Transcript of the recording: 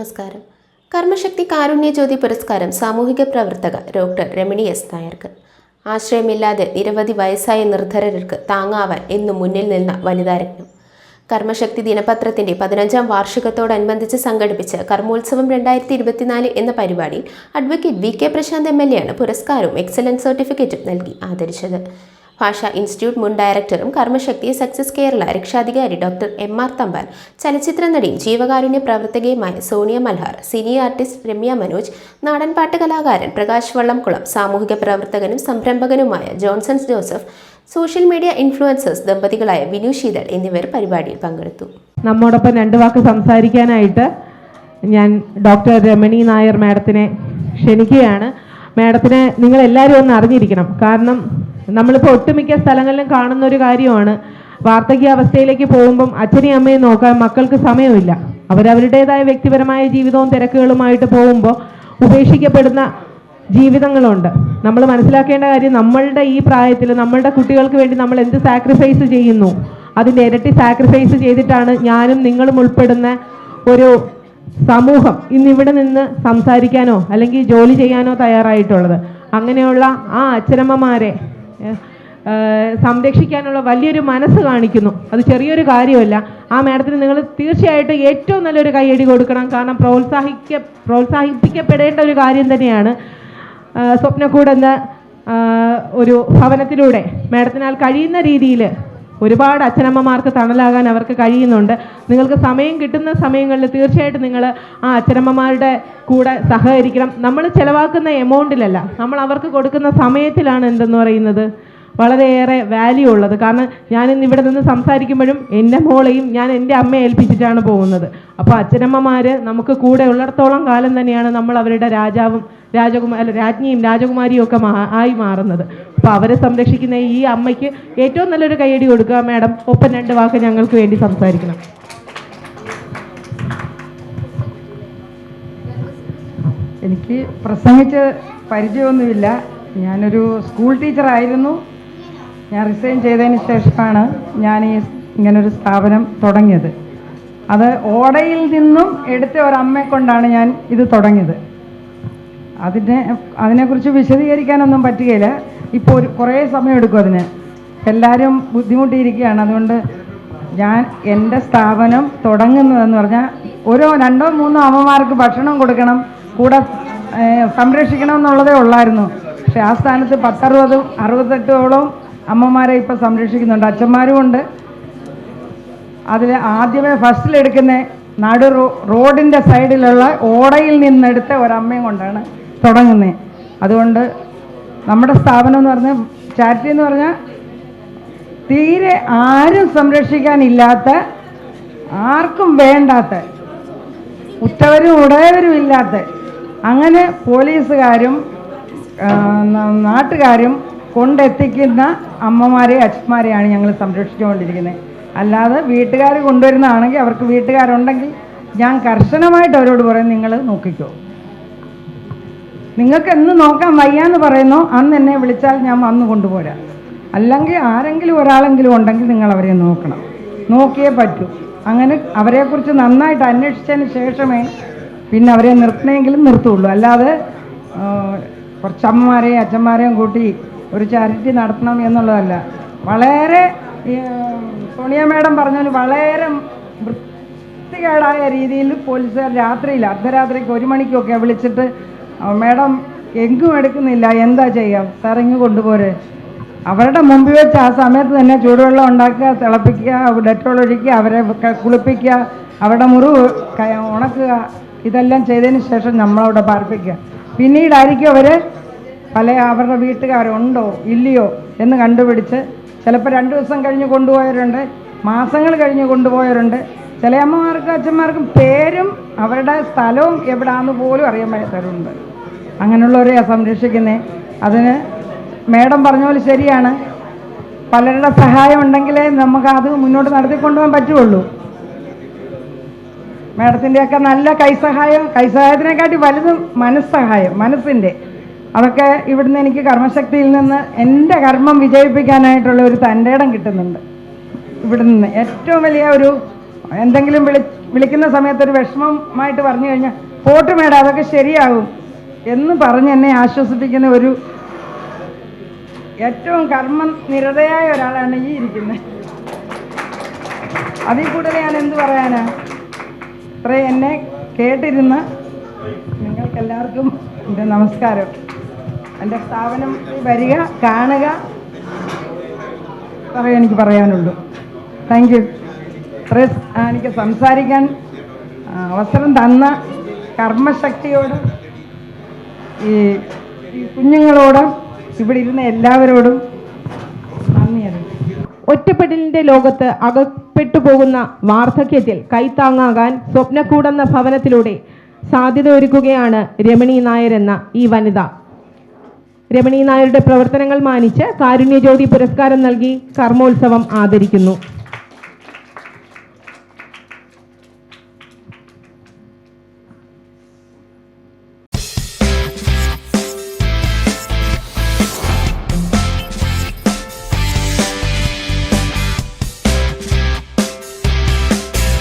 നമസ്കാരം. കർമ്മശക്തി കാരുണ്യ ജ്യോതി പുരസ്കാരം സാമൂഹിക പ്രവർത്തക ഡോക്ടർ രമണി എസ് നായർക്ക്. ആശ്രയമില്ലാതെ നിരവധി വയസ്സായ നിർധരർക്ക് താങ്ങാവാൻ എന്നും മുന്നിൽ നിന്ന വനിതാരത്നം കർമ്മശക്തി ദിനപത്രത്തിന്റെ പതിനഞ്ചാം വാർഷികത്തോടനുബന്ധിച്ച് സംഘടിപ്പിച്ച കർമ്മോത്സവം രണ്ടായിരത്തി ഇരുപത്തിനാല് എന്ന പരിപാടിയിൽ advocate V K Prashanth M L എയാണ് പുരസ്കാരവും എക്സലൻസ് സർട്ടിഫിക്കറ്റും നൽകി ആദരിച്ചത്. ഭാഷാ ഇൻസ്റ്റിറ്റ്യൂട്ട് മുൻ ഡയറക്ടറും കർമ്മശക്തി സക്സസ് കേരള രക്ഷാധികാരി ഡോക്ടർ എം ആർ തമ്പാൻ ചലച്ചിത്ര നടിയും ജീവകാരുണ്യ പ്രവർത്തകയുമായ സോണിയ മൽഹാർ സിനി ആർട്ടിസ്റ്റ് രമ്യ മനോജ് നാടൻപാട്ട് കലാകാരൻ പ്രകാശ് വള്ളംകുളം സാമൂഹിക പ്രവർത്തകനും സംരംഭകനുമായ Johnsons Joseph social media influencers ദമ്പതികളായ Vinu Sheethal എന്നിവർ പരിപാടിയിൽ പങ്കെടുത്തു. നമ്മോടൊപ്പം രണ്ട് വാക്ക് സംസാരിക്കാനായിട്ട് ഞാൻ ഡോക്ടർ രമണി നായർ മാഡത്തിനെ ക്ഷണിക്കുകയാണ്. മാഡത്തിനെ നിങ്ങൾ എല്ലാവരും ഒന്ന് അറിഞ്ഞിരിക്കണം. കാരണം നമ്മളിപ്പോൾ ഒട്ടുമിക്ക സ്ഥലങ്ങളിലും കാണുന്ന ഒരു കാര്യമാണ്. വാർദ്ധക്യാവസ്ഥയിലേക്ക് പോകുമ്പം അച്ഛനെയും അമ്മയും നോക്കാൻ മക്കൾക്ക് സമയമില്ല. അവരവരുടേതായ വ്യക്തിപരമായ ജീവിതവും തിരക്കുകളുമായിട്ട് പോകുമ്പോൾ ഉപേക്ഷിക്കപ്പെടുന്ന ജീവിതങ്ങളുണ്ട്. നമ്മൾ മനസ്സിലാക്കേണ്ട കാര്യം നമ്മളുടെ ഈ പ്രായത്തിൽ നമ്മളുടെ കുട്ടികൾക്ക് വേണ്ടി നമ്മൾ എന്ത് സാക്രിഫൈസ് ചെയ്യുന്നു? അതിന്റെ ഇരട്ടി സാക്രിഫൈസ് ചെയ്തിട്ടാണ് ഞാനും നിങ്ങളും ഉൾപ്പെടുന്ന ഒരു സമൂഹം ഇന്നിവിടെ നിന്ന് സംസാരിക്കാനോ അല്ലെങ്കിൽ ജോലി ചെയ്യാനോ തയ്യാറായിട്ടുള്ളത്. അങ്ങനെയുള്ള ആ അച്ഛനമ്മമാരെ സംരക്ഷിക്കാനുള്ള വലിയൊരു മനസ്സ് കാണിക്കുന്നു. അത് ചെറിയൊരു കാര്യമല്ല. ആ മാഡത്തിന് നിങ്ങൾ തീർച്ചയായിട്ടും ഏറ്റവും നല്ലൊരു കൈയടി കൊടുക്കണം. കാരണം പ്രോത്സാഹിക്ക പ്രോത്സാഹിപ്പിക്കപ്പെടേണ്ട ഒരു കാര്യം തന്നെയാണ് സ്വപ്നക്കൂടെന്ന ഒരു ഭവനത്തിലൂടെ. മാഡത്തിനാൽ കഴിയുന്ന രീതിയിൽ ഒരുപാട് അച്ഛനമ്മമാർക്ക് തണലാകാൻ അവർക്ക് കഴിയുന്നുണ്ട്. നിങ്ങൾക്ക് സമയം കിട്ടുന്ന സമയങ്ങളിൽ തീർച്ചയായിട്ടും നിങ്ങൾ ആ അച്ഛനമ്മമാരുടെ കൂടെ സഹകരിക്കണം. നമ്മൾ ചിലവാക്കുന്ന എമൗണ്ടിലല്ല നമ്മൾ അവർക്ക് കൊടുക്കുന്ന സമയത്തിലാണ് എന്തെന്ന് പറയുന്നത് വളരെയേറെ വാല്യൂ ഉള്ളത്. കാരണം ഞാൻ ഇന്ന് ഇവിടെ നിന്ന് സംസാരിക്കുമ്പോഴും എന്റെ മോളെയും ഞാൻ എന്റെ അമ്മയെ ഏൽപ്പിച്ചിട്ടാണ് പോകുന്നത്. അപ്പോൾ അച്ഛനമ്മമാർ നമുക്ക് കൂടെ ഉള്ളിടത്തോളം കാലം തന്നെയാണ് നമ്മൾ അവരുടെ രാജാവും രാജകുമാ രാജ്ഞിയും രാജകുമാരിയും ഒക്കെ ആയി മാറുന്നത്. അപ്പോൾ അവരെ സംരക്ഷിക്കുന്ന ഈ അമ്മയ്ക്ക് ഏറ്റവും നല്ലൊരു കൈയടി കൊടുക്കുക മാഡം. ഒപ്പം രണ്ട് വാക്ക് ഞങ്ങൾക്ക് വേണ്ടി സംസാരിക്കണം. എനിക്ക് പ്രസംഗിച്ച് പരിചയമൊന്നുമില്ല. ഞാനൊരു സ്കൂൾ ടീച്ചറായിരുന്നു ഞാൻ റിസൈൻ ചെയ്തതിന് ശേഷമാണ് ഞാൻ ഈ ഇങ്ങനൊരു സ്ഥാപനം തുടങ്ങിയത്. അത് ഓടയിൽ നിന്നും എടുത്ത ഒരമ്മയെ കൊണ്ടാണ് ഞാൻ ഇത് തുടങ്ങിയത്. അതിനെ അതിനെക്കുറിച്ച് വിശദീകരിക്കാനൊന്നും പറ്റുകയില്ല. ഇപ്പോൾ ഒരു കുറേ സമയം എടുക്കും അതിന്. എല്ലാവരും ബുദ്ധിമുട്ടിയിരിക്കുകയാണ്. അതുകൊണ്ട് ഞാൻ എന്റെ സ്ഥാപനം തുടങ്ങുന്നതെന്ന് പറഞ്ഞാൽ ഓരോ രണ്ടോ മൂന്നോ അമ്മമാർക്ക് ഭക്ഷണം കൊടുക്കണം കൂടെ സംരക്ഷിക്കണം എന്നുള്ളതേ ഉള്ളായിരുന്നു. പക്ഷേ ആ സ്ഥാനത്ത് പത്തറുപതും അറുപത്തെട്ടോളം അമ്മമാരെ ഇപ്പോൾ സംരക്ഷിക്കുന്നുണ്ട്. അച്ഛന്മാരും ഉണ്ട്. അതിൽ ആദ്യമേ ഫസ്റ്റിലെടുക്കുന്ന നടു റോഡിന്റെ സൈഡിലുള്ള ഓടയിൽ നിന്നെടുത്ത ഒരമ്മയും കൊണ്ടാണ് തുടങ്ങുന്നത്. അതുകൊണ്ട് നമ്മുടെ സ്ഥാപനം എന്ന് പറഞ്ഞാൽ ചാരിറ്റി എന്ന് പറഞ്ഞാൽ തീരെ ആരും സംരക്ഷിക്കാനില്ലാത്ത ആർക്കും വേണ്ടാത്ത ഉറ്റവരും ഉടയവരും ഇല്ലാത്ത അങ്ങനെ പോലീസുകാരും നാട്ടുകാരും കൊണ്ടെത്തിക്കുന്ന അമ്മമാരെ അച്ഛന്മാരെയാണ് ഞങ്ങൾ സംരക്ഷിച്ചുകൊണ്ടിരിക്കുന്നത് അല്ലാതെ വീട്ടുകാർ കൊണ്ടുവരുന്നതാണെങ്കിൽ അവർക്ക് വീട്ടുകാരുണ്ടെങ്കിൽ ഞാൻ കർശനമായിട്ട് അവരോട് പറയും നിങ്ങൾ നോക്കിക്കോ. നിങ്ങൾക്ക് എന്ന് നോക്കാൻ വയ്യാന്ന് പറയുന്നോ അന്ന് എന്നെ വിളിച്ചാൽ ഞാൻ വന്നു കൊണ്ടുപോരാ. അല്ലെങ്കിൽ ആരെങ്കിലും ഒരാളെങ്കിലും ഉണ്ടെങ്കിൽ നിങ്ങൾ അവരെ നോക്കണം. നോക്കിയേ പറ്റൂ. അങ്ങനെ അവരെക്കുറിച്ച് നന്നായിട്ട് അന്വേഷിച്ചതിന് ശേഷമേ പിന്നെ അവരെ നിർത്തണമെങ്കിലും നിർത്തുള്ളൂ. അല്ലാതെ കുറച്ച് അമ്മമാരെയും അച്ഛന്മാരെയും കൂട്ടി ഒരു ചാരിറ്റി നടത്തണം എന്നുള്ളതല്ല. വളരെ സോണിയ മാഡം പറഞ്ഞാൽ വളരെ വൃത്തികേടായ രീതിയിൽ പോലീസുകാർ രാത്രിയിൽ അർദ്ധരാത്രിക്ക് ഒരു മണിക്കൊക്കെ വിളിച്ചിട്ട് "ആ, മാഡം എങ്കും എടുക്കുന്നില്ല. എന്താ ചെയ്യാം? സാർ കൊണ്ടുപോരെ. അവരുടെ മുമ്പിൽ വെച്ച് ആ സമയത്ത് തന്നെ ചൂടുവെള്ളം ഉണ്ടാക്കുക തിളപ്പിക്കുക ഡെറ്റോൾ ഒഴിക്കുക അവരെ കുളിപ്പിക്കുക അവരുടെ മുറിവ് ഉണക്കുക ഇതെല്ലാം ചെയ്തതിന് ശേഷം നമ്മളവിടെ പാർപ്പിക്കുക. പിന്നീടായിരിക്കും അവർ പല അവരുടെ വീട്ടുകാരുണ്ടോ ഇല്ലയോ എന്ന് കണ്ടുപിടിച്ച് ചിലപ്പോൾ രണ്ട് ദിവസം കഴിഞ്ഞ് കൊണ്ടുപോയവരുണ്ട് മാസങ്ങൾ കഴിഞ്ഞ് കൊണ്ടുപോയവരുണ്ട്. ചില അമ്മമാർക്കും അച്ഛന്മാർക്കും പേരും അവരുടെ സ്ഥലവും എവിടാന്ന് പോലും അറിയാൻ പറ്റാത്തവരുണ്ട് അങ്ങനെയുള്ളവരെ സംരക്ഷിക്കുന്നത് അതിന് മേഡം പറഞ്ഞ പോലെ ശരിയാണ്. പലരുടെ സഹായം ഉണ്ടെങ്കിലേ നമുക്ക് അത് മുന്നോട്ട് നടത്തിക്കൊണ്ടുപോകാൻ പറ്റുള്ളൂ. മേഡത്തിന്റെയൊക്കെ നല്ല കൈസഹായം കൈസഹായത്തിനെക്കാട്ടി വലുത് മനസ്സഹായം മനസ്സിന്റെ അതൊക്കെ ഇവിടുന്ന് എനിക്ക് കർമ്മശക്തിയിൽ നിന്ന് എന്റെ കർമ്മം വിജയിപ്പിക്കാനായിട്ടുള്ള ഒരു തന്റെ ഇടം കിട്ടുന്നുണ്ട്. ഇവിടെ നിന്ന് ഏറ്റവും വലിയ ഒരു എന്തെങ്കിലും വിളി വിളിക്കുന്ന സമയത്ത് ഒരു വിഷമമായിട്ട് പറഞ്ഞു കഴിഞ്ഞാൽ പോട്ട് മേഡം അതൊക്കെ ശരിയാകും. എന്ന് പറഞ്ഞ് എന്നെ ആശ്വസിപ്പിക്കുന്ന ഒരു ഏറ്റവും കർമ്മ നിരതയായ ഒരാളാണ് ഈ ഇരിക്കുന്നത്. അതിൽ കൂടുതൽ ഞാൻ എന്ത് പറയാനാ? ഇത്ര എന്നെ കേട്ടിരുന്ന നിങ്ങൾക്കെല്ലാവർക്കും എന്റെ നമസ്കാരം. എന്റെ സ്ഥാപനം വരിക കാണുക പറയാൻ എനിക്ക് പറയാനുള്ളൂ. താങ്ക് യു ഇത്രയും എനിക്ക് സംസാരിക്കാൻ അവസരം തന്ന കർമ്മശക്തിയോട് ഈ കുഞ്ഞുങ്ങളോടും ഇവിടെ ഇരുന്ന എല്ലാവരോടും ഒറ്റപ്പെടലിന്റെ ലോകത്ത് അകപ്പെട്ടു പോകുന്ന വാർദ്ധക്യത്തിൽ കൈത്താങ്ങാകാൻ സ്വപ്നക്കൂടെന്ന ഭവനത്തിലൂടെ സാധ്യത ഒരുക്കുകയാണ് രമണി നായർ എന്ന ഈ വനിത. രമണി നായരുടെ പ്രവർത്തനങ്ങൾ മാനിച്ച് കാരുണ്യജ്യോതി പുരസ്കാരം നൽകി കർമ്മോത്സവം ആദരിക്കുന്നു.